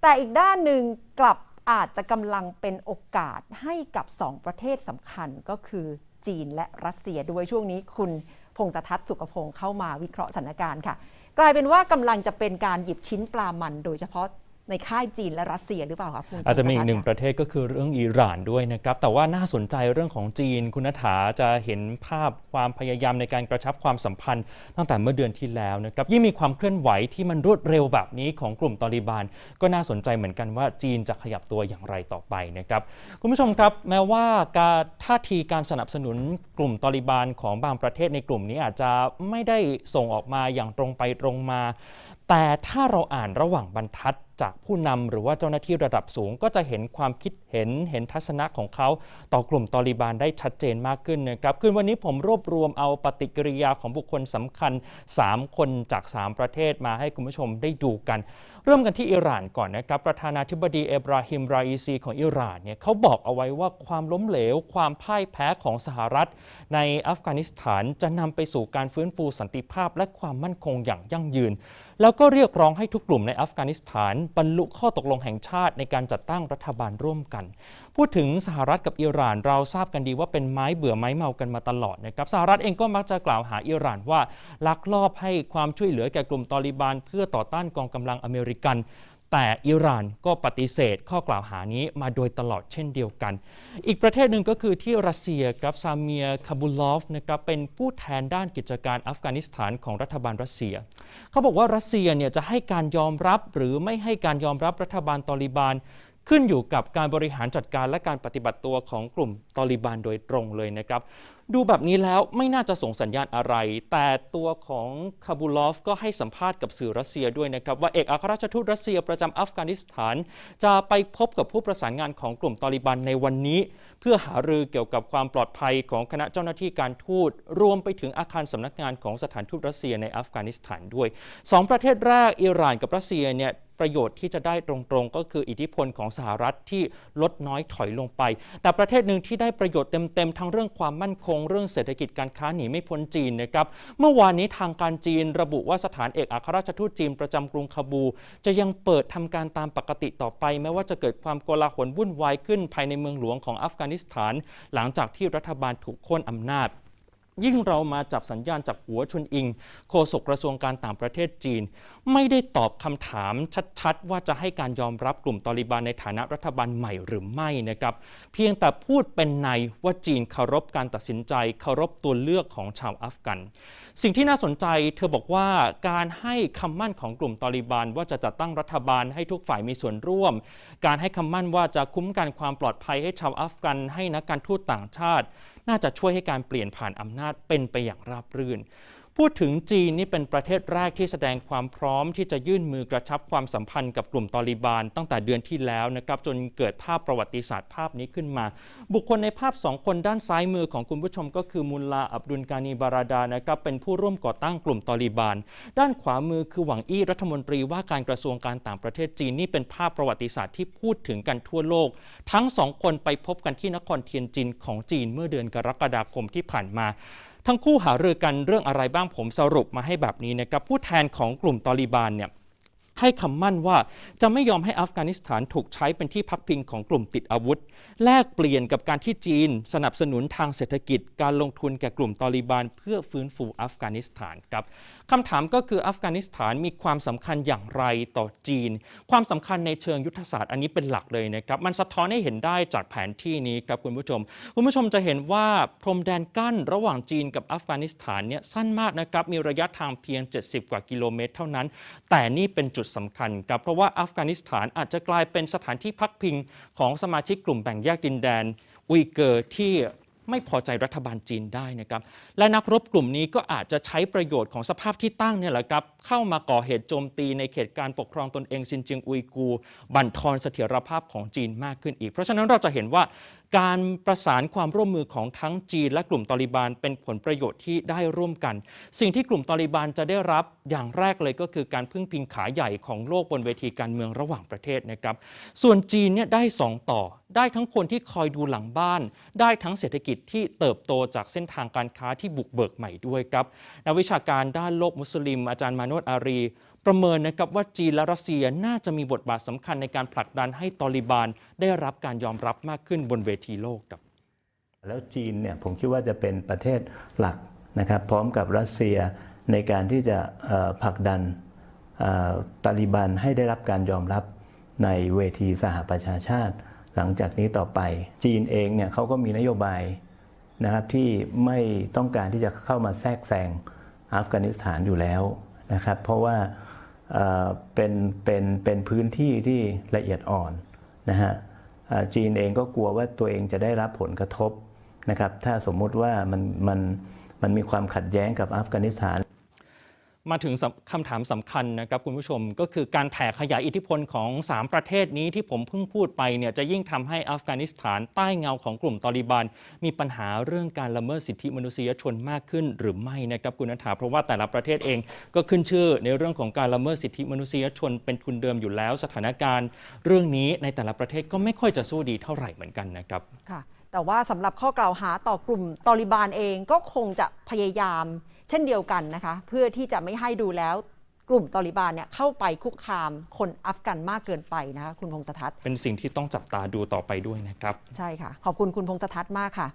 แต่อีกด้านหนึ่งกลับอาจจะกำลังเป็นโอกาสให้กับสองประเทศสำคัญก็คือจีนและรัสเซียด้วยช่วงนี้คุณพงษ์ทัศน์สุขพงศ์เข้ามาวิเคราะห์สถานการณ์ค่ะ กลายเป็นว่ากำลังจะเป็นการหยิบชิ้นปลามันโดยเฉพาะ ในค่ายจีนและรัสเซียหรือเปล่าคะคุณอาจจะมีอีกหนึ่งพประเทศก็คือเรื่องอิหร่านด้วยนะครับ แต่ว่าน่าสนใจเรื่องของจีนคุณนัฐาจะเห็นภาพความพยายามในการกระชับความสัมพันธ์ ตั้งแต่เมื่อเดือนที่แล้วนะครับ ยิ่งมีความเคลื่อนไหวที่มันรวดเร็วแบบนี้ของกลุ่มตอริบาน ก็น่าสนใจเหมือนกันว่าจีนจะขยับตัวอย่างไรต่อไปนะครับ คุณผู้ชมครับแม้ว่าการท่าทีการสนับสนุนกลุ่มตอริบานของบางประเทศในกลุ่มนี้อาจจะไม่ได้ส่งออกมาอย่างตรงไปตรงมา แต่ถ้าเราอ่านระหว่างบรรทัด จากผู้นำหรือว่าเจ้าหน้าที่ระดับสูง ก็จะเห็นความคิดเห็นเห็นทัศนะของเขา ต่อกลุ่มตอริบานได้ชัดเจนมากขึ้นนะครับคืนวันนี้ผมรวบรวมเอาปฏิกิริยาของบุคคลสำคัญ 3 คนจาก 3 ประเทศมาให้คุณผู้ชมได้ดูกัน ริ่มกันที่อิหร่านก่อนนะครับ ประธานาธิบดีเอบราฮิม ราอีซี ของอิหร่านเนี่ยเขาบอกเอาไว้ว่าความล้มเหลว ความพ่ายแพ้ของสหรัฐ ในอัฟกานิสถานจะนำไปสู่การฟื้นฟูสันติภาพและความมั่นคงอย่างยั่งยืน แล้วก็เรียกร้องให้ทุกกลุ่มในอัฟกานิสถาน บรรลุข้อตกลงแห่งชาติในการจัดตั้งรัฐบาลร่วมกันพูดถึงสหรัฐกับอิหร่านเราทราบกันดีว่าเป็นไม้เบื่อไม้เมากันมาตลอดนะครับสหรัฐเองก็มักจะกล่าวหาอิหร่านว่าลักลอบให้ความช่วยเหลือแก่กลุ่มตอริบาน เพื่อต่อต้านกองกำลังอเมริกันแต่อิหร่านก็ปฏิเสธข้อกล่าวหานี้มาโดยตลอดเช่นเดียวกัน อีกประเทศหนึ่งก็คือที่รัสเซียครับซาเมียคาบูลอฟนะครับเป็นผู้แทนด้านกิจการอัฟกานิสถานของรัฐบาลรัสเซีย เขาบอกว่ารัสเซียเนี่ยจะให้การยอมรับหรือไม่ให้การยอมรับรัฐบาลตอริบาน ขึ้นอยู่กับการบริหารจัดการและการปฏิบัติตัวของกลุ่มตอริบานโดยตรงเลยนะครับ ดูแบบนี้แล้วไม่น่าจะส่งสัญญาณอะไร แต่ตัวของคาบูลอฟก็ให้สัมภาษณ์กับสื่อรัสเซียด้วยนะครับ ว่าเอกอัครราชทูตรัสเซียประจำอัฟกานิสถาน จะไปพบกับผู้ประสานงานของกลุ่มตอริบันในวันนี้ เพื่อหารือเกี่ยวกับความปลอดภัยของคณะเจ้าหน้าที่การทูต รวมไปถึงอาคารสำนักงานของสถานทูตรัสเซียในอัฟกานิสถานด้วยสองประเทศแรกอิหร่านกับรัสเซียเนี่ยประโยชน์ที่จะได้ตรงๆ ก็คืออิทธิพลของสหรัฐที่ลดน้อยถอยลงไป แต่ประเทศหนึ่งที่ได้ประโยชน์เต็มๆทั้งเรื่องความมั่นคงเรื่องเศรษฐกิจการค้าหนีไม่พ้นจีนนะครับเมื่อวานนี้ทางการจีนระบุว่าสถานเอกอัครราชทูตจีนประจำกรุงคาบู จะยังเปิดทำการตามปกติต่อไป แม้ว่าจะเกิดความโกลาหลวุ่นวายขึ้นภายในเมืองหลวงของอัฟกานิสถาน หลังจากที่รัฐบาลถูกโค่นอำนาจ ยิ่งเรามาจับสัญญาณจากหัวชุนอิง โฆษกกระทรวงการต่างประเทศจีน ไม่ได้ตอบคำถามชัดๆ ว่าจะให้การยอมรับกลุ่มตอริบานในฐานะรัฐบาลใหม่หรือไม่นะครับ เพียงแต่พูดเป็นในว่าจีนเคารพการตัดสินใจ เคารพตัวเลือกของชาวอัฟกัน สิ่งที่น่าสนใจเธอบอกว่าการให้คำมั่นของกลุ่มตอริบานว่าจะจัดตั้งรัฐบาลให้ทุกฝ่ายมีส่วนร่วม การให้คำมั่นว่าจะคุ้มกันความปลอดภัยให้ชาวอัฟกัน ให้นักการทูตต่างชาติ น่าจะช่วยให้การเปลี่ยนผ่านอำนาจเป็นไปอย่างราบรื่น พูดถึงจีนนี่เป็นประเทศแรกที่แสดงความพร้อมที่จะยื่นมือกระชับความสัมพันธ์กับกลุ่มตอริบานตั้งแต่เดือนที่แล้วนะครับจนเกิดภาพประวัติศาสตร์ภาพนี้ขึ้นมา บุคคลในภาพสองคนด้านซ้ายมือของคุณผู้ชมก็คือมุลลาอับดุลกานีบาราดานะครับเป็นผู้ร่วมก่อตั้งกลุ่มตอริบาน ด้านขวามือคือหวังอี้รัฐมนตรีว่าการกระทรวงการต่างประเทศจีนนี่เป็นภาพประวัติศาสตร์ที่พูดถึงกันทั่วโลก ทั้งสองคนไปพบกันที่นครเทียนจินของจีนเมื่อเดือนกรกฎาคมที่ผ่านมา ทั้งคู่หารือกันเรื่องอะไรบ้างผมสรุปมาให้แบบนี้นะครับผู้แทนของกลุ่มตอริบานเนี่ย ให้คำมั่นว่าจะไม่ยอมให้อัฟกานิสถานถูกใช้เป็นที่พักพิงของกลุ่มติดอาวุธ แลกเปลี่ยนกับการที่จีน สนับสนุนทางเศรษฐกิจ การลงทุนแก่กลุ่มตอริบานเพื่อฟื้นฟูอัฟกานิสถานครับคำถามก็คืออัฟกานิสถานมีความสำคัญอย่างไรต่อจีน ความสำคัญในเชิงยุทธศาสตร์อันนี้เป็นหลักเลยนะครับมันสะท้อนให้เห็นได้จากแผนที่นี้ครับคุณผู้ชม คุณผู้ชมจะเห็นว่าพรมแดนกั้นระหว่างจีนกับอัฟกานิสถานเนี่ยสั้นมากนะครับมีระยะทางเพียง 70 กว่ากิโลเมตร เท่านั้น แต่นี่เป็นจุดสำคัญครับเพราะว่าอัฟกานิสถานอาจจะกลายเป็นสถานที่พักพิงของสมาชิกกลุ่มแบ่งแยกดินแดนอุยเกอร์ที่ไม่พอใจรัฐบาลจีนได้นะครับและนักรบกลุ่มนี้ก็อาจจะใช้ประโยชน์ของสภาพที่ตั้งเนี่ยแหละครับเข้ามาก่อเหตุโจมตีในเขตการปกครองตนเองซินเจียงอุยกู บั่นทอนเสถียรภาพของจีนมากขึ้นอีก เพราะฉะนั้นเราจะเห็นว่า การประสานความร่วมมือของทั้งจีนและกลุ่มตอริบานเป็นผลประโยชน์ที่ได้ร่วมกัน สิ่งที่กลุ่มตอริบานจะได้รับอย่างแรกเลยก็คือการพึ่งพิงขาใหญ่ของโลกบนเวทีการเมืองระหว่างประเทศนะครับ ส่วนจีนเนี่ยได้สองต่อ ได้ทั้งคนที่คอยดูหลังบ้าน ได้ทั้งเศรษฐกิจที่เติบโตจากเส้นทางการค้าที่บุกเบิกใหม่ด้วยครับนักวิชาการด้านโลกมุสลิม อาจารย์มาโนดอารี ประเมินนะครับว่าจีนและรัสเซียน่าจะมีบทบาทสำคัญในการผลักดันให้ตอลิบานได้รับการยอมรับมากขึ้นบนเวทีโลกครับแล้วจีนเนี่ยผมคิดว่าจะเป็นประเทศหลักนะครับพร้อมกับรัสเซียในการที่จะผลักดันตาลิบันให้ได้รับการยอมรับในเวทีสหประชาชาติ หลังจากนี้ต่อไป จีนเองเนี่ยเขาก็มีนโยบายนะครับที่ไม่ต้องการที่จะเข้ามาแทรกแซงอัฟกานิสถานอยู่แล้วนะครับเพราะว่า เป็นเป็นเป็นพื้นที่ที่ละเอียดอ่อนนะฮะจีนเองก็กลัวว่าตัวเองจะได้รับผลกระทบนะครับถ้าสมมุติว่ามันมันมันมีความขัดแย้งกับอัฟกานิสถาน มาถึงคำถามสำคัญนะครับคุณผู้ชมก็คือการแผ่ขยายอิทธิพลของ 3 ประเทศนี้ที่ผมเพิ่งพูดไปเนี่ยจะยิ่งทำให้อัฟกานิสถานใต้เงาของกลุ่มตอริบันมีปัญหาเรื่องการละเมิดสิทธิมนุษยชนมากขึ้นหรือไม่นะครับคุณนัฐาเพราะว่าแต่ละประเทศเองก็ขึ้นชื่อในเรื่องของการละเมิดสิทธิมนุษยชนเป็นทุนเดิมอยู่แล้ว สถานการณ์ เรื่องนี้ในแต่ละประเทศก็ไม่ค่อยจะสู้ดีเท่าไหร่เหมือนกันนะครับค่ะแต่ว่าสำหรับข้อกล่าวหาต่อกลุ่มตอริบานเองก็คงจะพยายาม เช่นเดียวกันนะคะ เพื่อที่จะไม่ให้ดูแล้วกลุ่มตอริบานเนี่ยเข้าไปคุกคามคนอัฟกันมากเกินไปนะคะคุณพงษ์สทัศน์เป็นสิ่งที่ต้องจับตาดูต่อไปด้วยนะครับ ใช่ค่ะ ขอบคุณคุณพงษ์สทัศน์มากค่ะ